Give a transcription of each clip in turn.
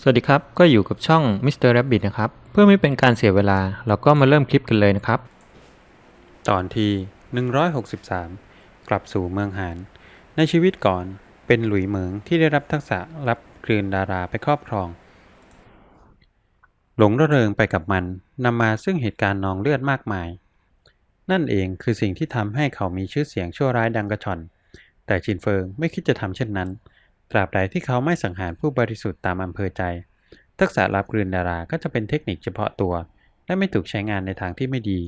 สวัสดีครับ ก็อยู่กับช่อง Mr. Rabbit นะครับ เพื่อไม่เป็นการเสียเวลา เราก็มาเริ่มคลิปกันเลยนะครับ ตอนที่ 163 กลับสู่เมืองหาน ในชีวิตก่อนเป็นหลุยเหมิงที่ได้รับทักษะรับกลืนดาราไปครอบครอง หลงระเริงไปกับมันนำมาซึ่งเหตุการณ์นองเลือดมากมาย นั่นเองคือสิ่งที่ทำให้เขามีชื่อเสียงชั่วร้ายดังกระชอน แต่ชินเฟิงไม่คิดจะทำเช่นนั้น ตราบใดที่เขาไม่สังหารผู้บริสุทธิ์ตามอำเภอใจ ทักษะรับกลืนดาราก็จะเป็นเทคนิคเฉพาะตัว และไม่ถูกใช้งานในทางที่ไม่ดี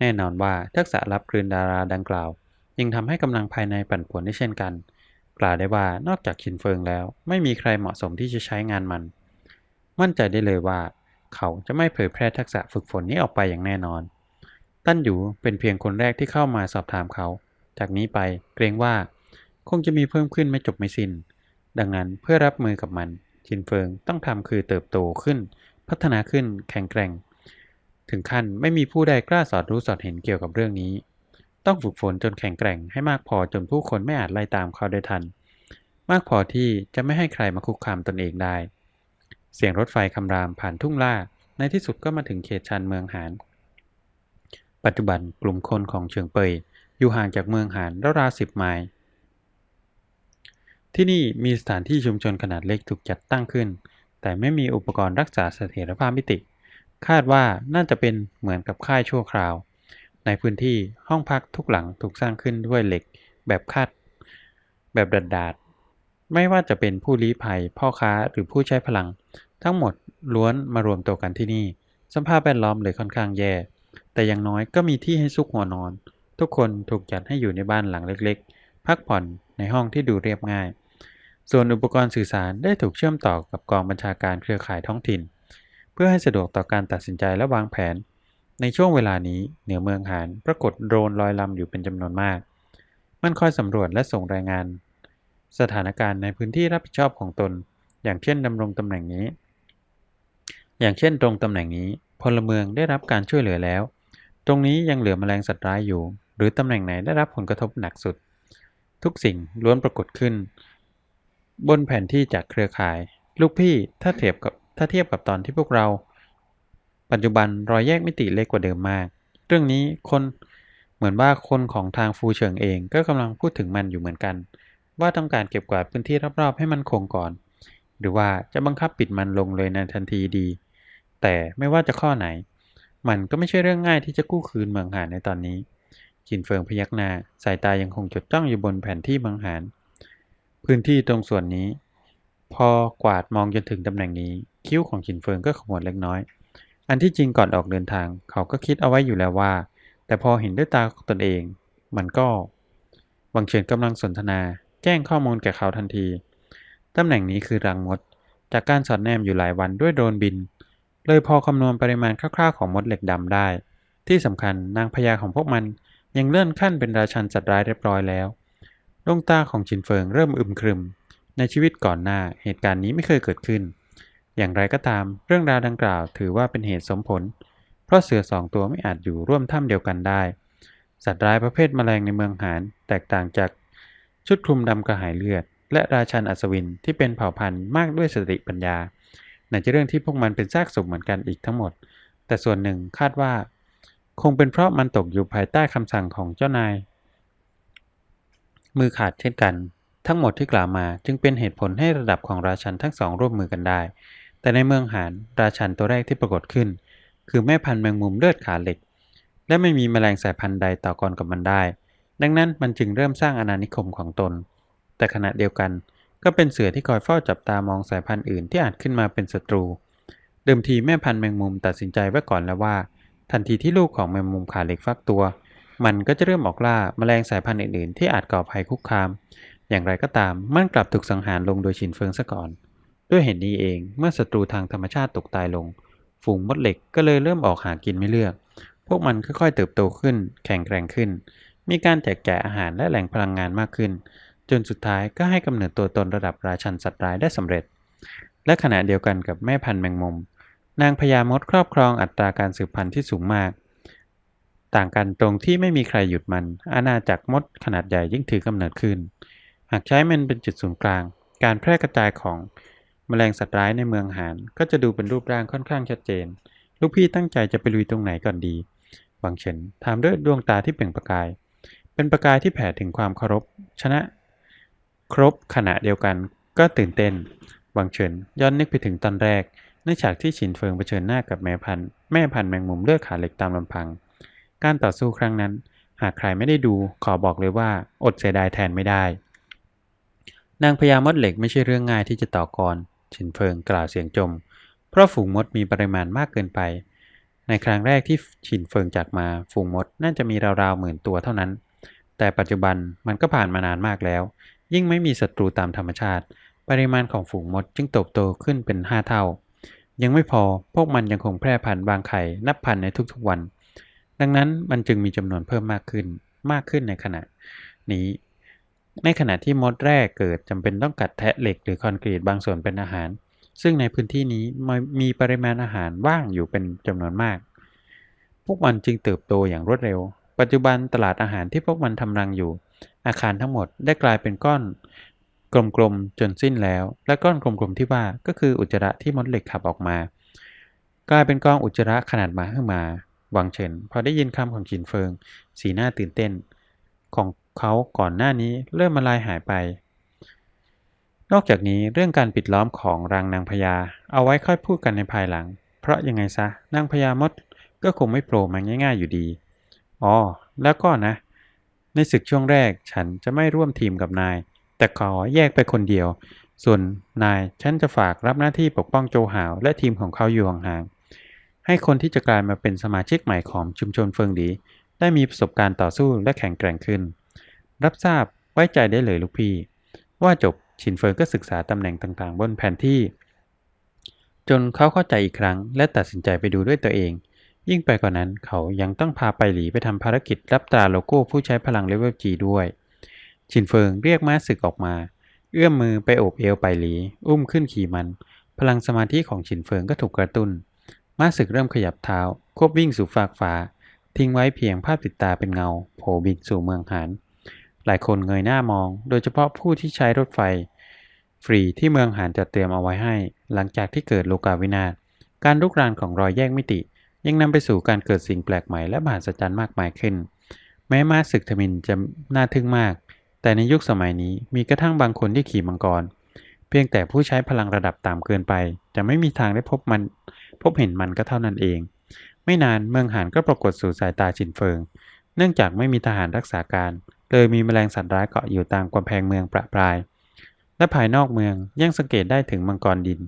แน่นอนว่าทักษะรับกลืนดาราดังกล่าว ยังทำให้กำลังภายในปั่นป่วนได้เช่นกัน กล่าวได้ว่านอกจากชินเฟิงแล้ว ไม่มีใครเหมาะสมที่จะใช้งานมัน มั่นใจได้เลยว่า เขาจะไม่เผยแพร่ทักษะฝึกฝนนี้ออกไปอย่างแน่นอน ตั้นอยู่เป็นเพียงคนแรกที่เข้ามาสอบถามเขา จากนี้ไปเกรงว่าคงจะมีเพิ่มขึ้นไม่จบไม่สิน้น ดังนั้นเพื่อรับมือกับมันชินเฟิงต้องทำคือเติบโตขึ้น พัฒนาขึ้นแข็งแกร่ง ถึงขั้นไม่มีผู้ใดกล้าสอดรู้สอดเห็นเกี่ยวกับเรื่องนี้ ต้องฝึกฝนจนแข็งแกร่งให้มากพอจนผู้คนไม่อาจไล่ตามเขาได้ทัน มากพอที่จะไม่ให้ใครมาคุกคามตนเองได้ เสียงรถไฟคำรามผ่านทุ่งล่าในที่สุดก็มาถึงเขตชานเมืองหานปัจจุบันกลุ่มคนของเฉิงเปยอยู่ห่างจากเมืองหานราวๆสิบไมล์ ที่นี่มีสถานที่ชุมชนขนาดเล็กถูกจัดตั้งขึ้น แต่ไม่มีอุปกรณ์รักษาเสถียรภาพมิติ คาดว่าน่าจะเป็นเหมือนกับค่ายชั่วคราว ในพื้นที่ห้องพักทุกหลังถูกสร้างขึ้นด้วยเหล็ก แบบคาด แบบดัดดาดไม่ว่าจะเป็นผู้ลี้ภัย พ่อค้าหรือผู้ใช้พลัง ทั้งหมดล้วนมารวมตัวกันที่นี่ สภาพแวดล้อมเลยค่อนข้างแย่ แต่อย่างน้อยก็มีที่ให้ซุกหัวนอน ทุกคนถูกจัดให้อยู่ในบ้านหลังเล็ก ๆ พักผ่อนในห้องที่ดูเรียบง่าย ส่วนอุปกรณ์สื่อสารได้ถูกเชื่อมต่อกับกองบัญชาการเครือข่ายท้องถิ่น เพื่อให้สะดวกต่อการตัดสินใจและวางแผน ในช่วงเวลานี้เหนือเมืองหานปรากฏโดรนลอยลำอยู่เป็นจำนวนมาก มันคอยสำรวจและส่งรายงาน สถานการณ์ในพื้นที่รับผิดชอบของตน อย่างเช่นดำรงตำแหน่งนี้ อย่างเช่นตรงตำแหน่งนี้พลเมืองได้รับการช่วยเหลือแล้ว ตรงนี้ยังเหลือแมลงสัตว์ร้ายอยู่ หรือตำแหน่งไหนได้รับผลกระทบหนักสุด ทุกสิ่งล้วนปรากฏขึ้น บนแผนที่จากเครือข่าย ลูกพี่ถ้าเทียบกับถ้าเทียบกับตอนที่พวกเรา ปัจจุบันรอยแยกมิติเล็กกว่าเดิมมาก เรื่องนี้คนเหมือนว่าคนของทางฟูเฉิงเองก็กำลังพูดถึงมันอยู่เหมือนกัน ว่าต้องการเก็บกวาดพื้นที่รอบๆให้มันคงก่อน หรือว่าจะบังคับปิดมันลงเลยในทันทีดี แต่ไม่ว่าจะข้อไหน มันก็ไม่ใช่เรื่องง่ายที่จะกู้คืนเมืองหานในตอนนี้จินเฟิงพยักหน้าสายตายังคงจดจ้องอยู่บนแผนที่เมืองหาน พื้นที่ตรงส่วนนี้ พอกวาดมองจนถึงตำแหน่งนี้ คิ้วของจินเฟิงก็ขมวดเล็กน้อย อันที่จริงก่อนออกเดินทาง เขาก็คิดเอาไว้อยู่แล้วว่า แต่พอเห็นด้วยตาของตนเอง มันก็วังเฉินกำลังสนทนา แจ้งข้อมูลแก่เขาทันที ตำแหน่งนี้คือรังมด จากการสอดแนมอยู่หลายวันด้วยโดรนบิน เลยพอคำนวณปริมาณคร่าวๆของมดเหล็กดำได้ ที่สำคัญนางพญาของพวกมันยังเลื่อนขั้นเป็นราชันสัตว์ร้ายเรียบร้อยแล้ว ดวงตาของจินเฟิงเริ่มอึมครึม ในชีวิตก่อนหน้าเหตุการณ์นี้ไม่เคยเกิดขึ้น อย่างไรก็ตามเรื่องราวดังกล่าวถือว่าเป็นเหตุสมผล เพราะเสือสองตัวไม่อาจอยู่ร่วมถ้ำเดียวกันได้ สัตว์ร้ายประเภทแมลงในเมืองหานแตกต่างจากชุดคลุมดำกระหายเลือด และราชันอัศวินที่เป็นเผ่าพันธุ์มากด้วยสติปัญญาไหนจะเรื่องที่พวกมันเป็นซากศพเหมือนกันอีกทั้งหมด แต่ส่วนหนึ่งคาดว่า คงเป็นเพราะมันตกอยู่ภายใต้คำสั่งของเจ้านาย มือขาดเช่นกัน ทั้งหมดที่กล่าวมาจึงเป็นเหตุผลให้ระดับของราชันทั้งสองร่วมมือกันได้ แต่ในเมืองหานราชันตัวแรกที่ปรากฏขึ้น คือแม่พันธุ์แมงมุมเลือดขาเหล็ก และไม่มีแมลงสายพันธุ์ใดต่อกรกับมันได้ ดังนั้นมันจึงเริ่มสร้างอาณานิคมของตน แต่ขณะเดียวกันก็เป็นเสือที่คอยเฝ้าจับตามองสายพันธุ์อื่นที่อาจขึ้นมาเป็นศัตรู เดิมทีแม่พันธุ์แมงมุมตัดสินใจไว้ก่อนแล้วว่า ทันทีที่ลูกของแมงมุมขาเหล็กฟักตัว มันก็จะเริ่มออกล่าแมลงสายพันธุ์อื่นๆ ที่อาจก่อภัยคุกคาม อย่างไรก็ตาม มันกลับถูกสังหารลงโดยชินเฟิงซะก่อน ด้วยเหตุนี้เองเมื่อศัตรูทางธรรมชาติตกตายลง ฝูงมดเหล็กก็เลยเริ่มออกหากินไม่เลือก พวกมันค่อยๆเติบโตขึ้น แข็งแกร่งขึ้น มีการแจกแจกอาหารและแหล่งพลังงานมากขึ้น จนสุดท้ายก็ให้กำเนิดตัวตนระดับราชันสัตว์ร้ายได้สำเร็จ และขณะเดียวกันกับแม่พันธุ์แมงมุม นางพญามดครอบครองอัตราการสืบพันธุ์ที่สูงมาก ต่างกันตรงที่ไม่มีใครหยุดมัน อาณาจักรมดขนาดใหญ่ยิ่งถือกำเนิดขึ้น หากใช้มันเป็นจุดศูนย์กลาง การแพร่กระจายของมลงสัตว์ร้ายในเมืองหานก็จะดูเป็นรูปร่างค่อนข้างชัดเจน ลูกพี่ตั้งใจจะไปลุยตรงไหนก่อนดีหวังเฉินถามด้วยดวงตาที่เปล่งประกาย เป็นประกายที่แผ่ถึงความเคารพ ชนะ ครบขณะเดียวกัน ก็ตื่นเต้นหวังเฉินย้อนนึกไปถึงตอนแรกในฉากที่ฉินเฟิงเผชิญหน้ากับแม่พันธุ์แม่พันธุ์แมงมุมเลือดขาเหล็กตามลำพัง การต่อสู้ครั้งนั้น หากใครไม่ได้ดูขอบอกเลยว่า อดเสียดายแทนไม่ได้ นางพญามดเหล็กไม่ใช่เรื่องง่ายที่จะต่อกรฉินเฟิงกล่าวเสียงจม เพราะฝูงมดมีปริมาณมากเกินไป ในครั้งแรกที่ฉินเฟิงจัดมาฝูงมดน่าจะมีราวๆหมื่นตัวเท่านั้น แต่ปัจจุบันมันก็ผ่านมานานมากแล้ว ยิ่งไม่มีศัตรูตามธรรมชาติ ปริมาณของฝูงมดจึงเติบโตขึ้นเป็นห้าเท่า ยังไม่พอพวกมันยังคงแพร่พันธุ์บางไข่นับพันในทุกๆวัน ดังนั้นมันจึงมีจำนวนเพิ่มมากขึ้นมากขึ้นในขณะนี้ ในขณะที่มดแรกเกิดจำเป็นต้องกัดแทะเหล็กหรือคอนกรีตบางส่วนเป็นอาหาร ซึ่งในพื้นที่นี้มีปริมาณอาหารว่างอยู่เป็นจำนวนมาก พวกมันจึงเติบโตอย่างรวดเร็ว ปัจจุบันตลาดอาหารที่พวกมันทำรังอยู่ อาคารทั้งหมดได้กลายเป็นก้อนกลมๆจนสิ้นแล้ว และก้อนกลมๆที่ว่าก็คืออุจจาระที่มดเหล็กขับออกมา กลายเป็นกองอุจจาระขนาดมหึมา หวังเฉินพอได้ยินคำของจินเฟิง สีหน้าตื่นเต้น ของเขาก่อนหน้านี้เริ่มมาลายหายไป นอกจากนี้เรื่องการปิดล้อมของรังนางพญาเอาไว้ค่อยพูดกันในภายหลัง เพราะยังไงซะนางพญามดก็คงไม่โผล่มาง่าย ๆอยู่ดี อ๋อ แล้วก็นะ ในศึกช่วงแรกฉันจะไม่ร่วมทีมกับนาย แต่ขอแยกไปคนเดียว ส่วนนายฉันจะฝากรับหน้าที่ปกป้องโจหาวและทีมของเขาอยู่ห่างๆ ให้คนที่จะกลายมาเป็นสมาชิกใหม่ของชุมชนเฟิงดี ได้มีประสบการณ์ต่อสู้และแข็งแกร่งขึ้น รับทราบไว้ใจได้เลยลูกพี่ ว่าจบชินเฟิงก็ศึกษาตำแหน่งต่างๆ บนแผนที่ จนเขาเข้าใจอีกครั้ง และตัดสินใจไปดูด้วยตัวเอง ยิ่งไปกว่านั้นเขายังต้องพาไปหลีไปทำภารกิจรับตราโลโก้ผู้ใช้พลังเลเวลจีด้วย ชินเฟิงเรียกม้าศึกออกมา เอื้อมมือไปโอบเอวไปหลี อุ้มขึ้นขี่มัน พลังสมาธิของชินเฟิงก็ถูกกระตุ้น ม้าศึกเริ่มขยับเท้า ควบวิ่งสู่ฟากฟ้า ทิ้งไว้เพียงภาพติดตาเป็นเงา โผล่บินสู่เมืองหานหลายคนเงยหน้ามอง โดยเฉพาะผู้ที่ใช้รถไฟ ฟรีที่เมืองหานจัดเตรียมเอาไว้ให้ หลังจากที่เกิดโลกาวินาศการลุกรานของรอยแยกมิติ ยังนำไปสู่การเกิดสิ่งแปลกใหม่และมหัศจรรย์มากมายขึ้น แม้ม้าศึกทมินจะน่าทึ่งมาก แต่ในยุคสมัยนี้มีกระทั่งบางคนที่ขี่มังกร เพียงแต่ผู้ใช้พลังระดับต่ำเกินไป จะไม่มีทางได้พบมัน พบเห็นมันก็เท่านั้นเอง ไม่นานเมืองหานก็ปรากฏสู่สายตาชินเฟิง เนื่องจากไม่มีทหารรักษาการ เลยมีแมลงสัตว์ร้ายเกาะอยู่ตามกำแพงเมืองประปราย และภายนอกเมืองยังสังเกตได้ถึงมังกรดิน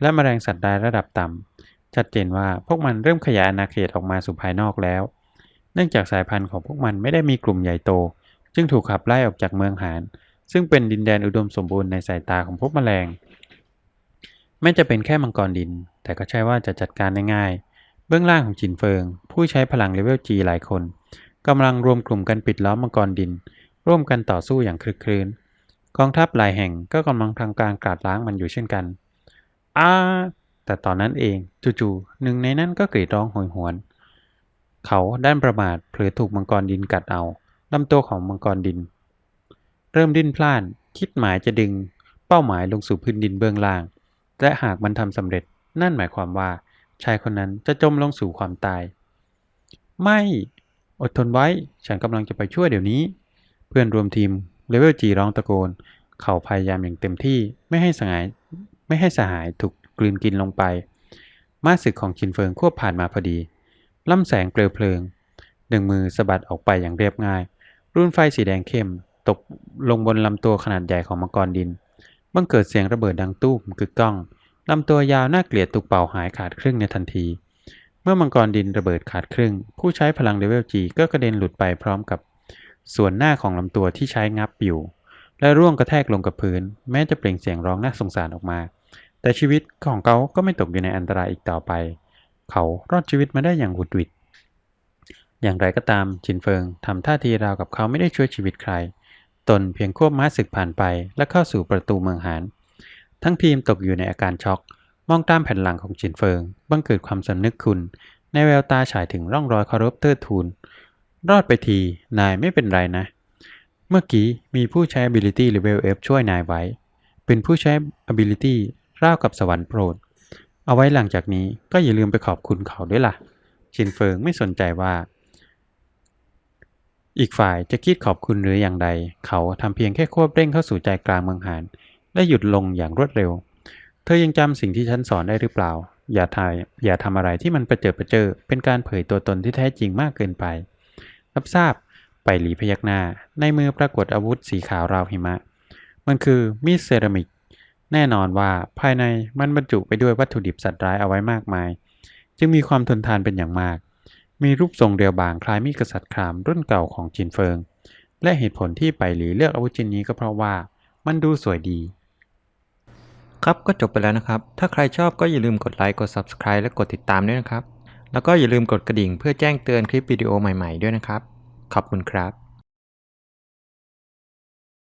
และแมลงสัตว์ร้ายระดับต่ำชัดเจนว่าพวกมันเริ่มขยายอาณาเขตออกมาสู่ภายนอกแล้ว เนื่องจากสายพันธุ์ของพวกมันไม่ได้มีกลุ่มใหญ่โต จึงถูกขับไล่ออกจากเมืองหาน ซึ่งเป็นดินแดนอุดมสมบูรณ์ในสายตาของพวกแมลง แม้จะเป็นแค่มังกรดิน แต่ก็ใช่ว่าจะจัดการได้ง่าย เบื้องล่างของจินเฟิง ผู้ใช้พลังเลเวล G หลายคนกำลังรวมกลุ่มกันปิดล้อมมังกรดิน ร่วมกันต่อสู้อย่างคลึกครื้นกองทัพหลายแห่งก็กำลังทำการกราดล้างมันอยู่เช่นกันอ้าแต่ตอนนั้นเองจู่ๆหนึ่งในนั้นก็กรีดร้องโหยหวน เขาด้านประมาทเผลอถูกมังกรดินกัดเอาลำตัวของมังกรดิน เริ่มดิ้นพล่าน คิดหมายจะดึง เป้าหมายลงสู่พื้นดินเบื้องล่าง และหากมันทำสำเร็จนั่นหมายความว่า ชายคนนั้นจะจมลงสู่ความตาย ไม่ อดทนไว้ ฉันกำลังจะไปช่วยเดี๋ยวนี้ เพื่อนรวมทีมเลเวลจีร้องตะโกน เขาพยายามอย่างเต็มที่ไม่ให้สหายไม่ให้สหายถูกกลืนกินลงไป มาศึกของชินเฟิงควบผ่านมาพอดีล่ำแสงเปลวเพลิง หนึ่งมือสะบัดออกไปอย่างเรียบง่าย รุ่นไฟสีแดงเข้ม ตกลงบนลำตัวขนาดใหญ่ของมังกรดินบังเกิดเสียงระเบิดดังตู้มกึกก้องลำตัวยาวน่าเกลียดถูกเป่าหายขาดครึ่งในทันที เมื่อมังกรดินระเบิดขาดครึ่ง ผู้ใช้พลังเลเวลจีก็กระเด็นหลุดไปพร้อมกับ ส่วนหน้าของลำตัวที่ใช้งับอยู่ และร่วงกระแทกลงกับพื้น แม้จะเปล่งเสียงร้องน่าสงสารออกมา แต่ชีวิตของเขาก็ไม่ตกอยู่ในอันตรายอีกต่อไป เขารอดชีวิตมาได้อย่างหุดหวิดอย่างไรก็ตามชินเฟิงทำท่าทีราวกับเขาไม่ได้ช่วยชีวิตใคร ตนเพียงควบม้าศึกผ่านไป และเข้าสู่ประตูเมืองหาน ทั้งทีมตกอยู่ในอาการช็อก มองตามแผ่นหลังของชินเฟิง บังเกิดความสำนึกคุณ ในแววตาฉายถึงร่องรอยเคารพเทิดทูน รอดไปที นายไม่เป็นไรนะ เมื่อกี้มีผู้ใช้ ability level F ช่วยนายไว้ เป็นผู้ใช้ ability ราวกับสวรรค์โปรด เอาไว้หลังจากนี้ก็อย่าลืมไปขอบคุณเขาด้วยล่ะชินเฟิงไม่สนใจว่า อีกฝ่ายจะคิดขอบคุณหรืออย่างใด เขาทำเพียงแค่ควบเร่งเข้าสู่ใจกลางเมืองหานและหยุดลงอย่างรวดเร็ว เธอยังจำสิ่งที่ฉันสอนได้หรือเปล่า อย่าทายอย่าทำอะไรที่มันประเจิดประเจอเป็นการเผยตัวตนที่แท้จริงมากเกินไป รับทราบ ไปหลีพยักหน้า ในมือปรากฏอาวุธสีขาวราวหิมะ มันคือมีดเซรามิก แน่นอนว่าภายในมันบรรจุไปด้วยวัตถุดิบสัตว์ร้ายเอาไว้มากมาย จึงมีความทนทานเป็นอย่างมาก มีรูปทรงเรียวบางคล้ายมีดกษัตริย์ครามรุ่นเก่าของจินเฟิง และเหตุผลที่ไปหลีเลือกอาวุธชิ้นนี้ก็เพราะว่ามันดูสวยดี ครับก็จบไปแล้วนะครับ ถ้าใครชอบก็อย่าลืมกดไลค์กด Subscribe และกดติดตามด้วยนะครับ แล้วก็อย่าลืมกดกระดิ่งเพื่อแจ้งเตือนคลิปวิดีโอใหม่ๆด้วยนะครับ ขอบคุณครับ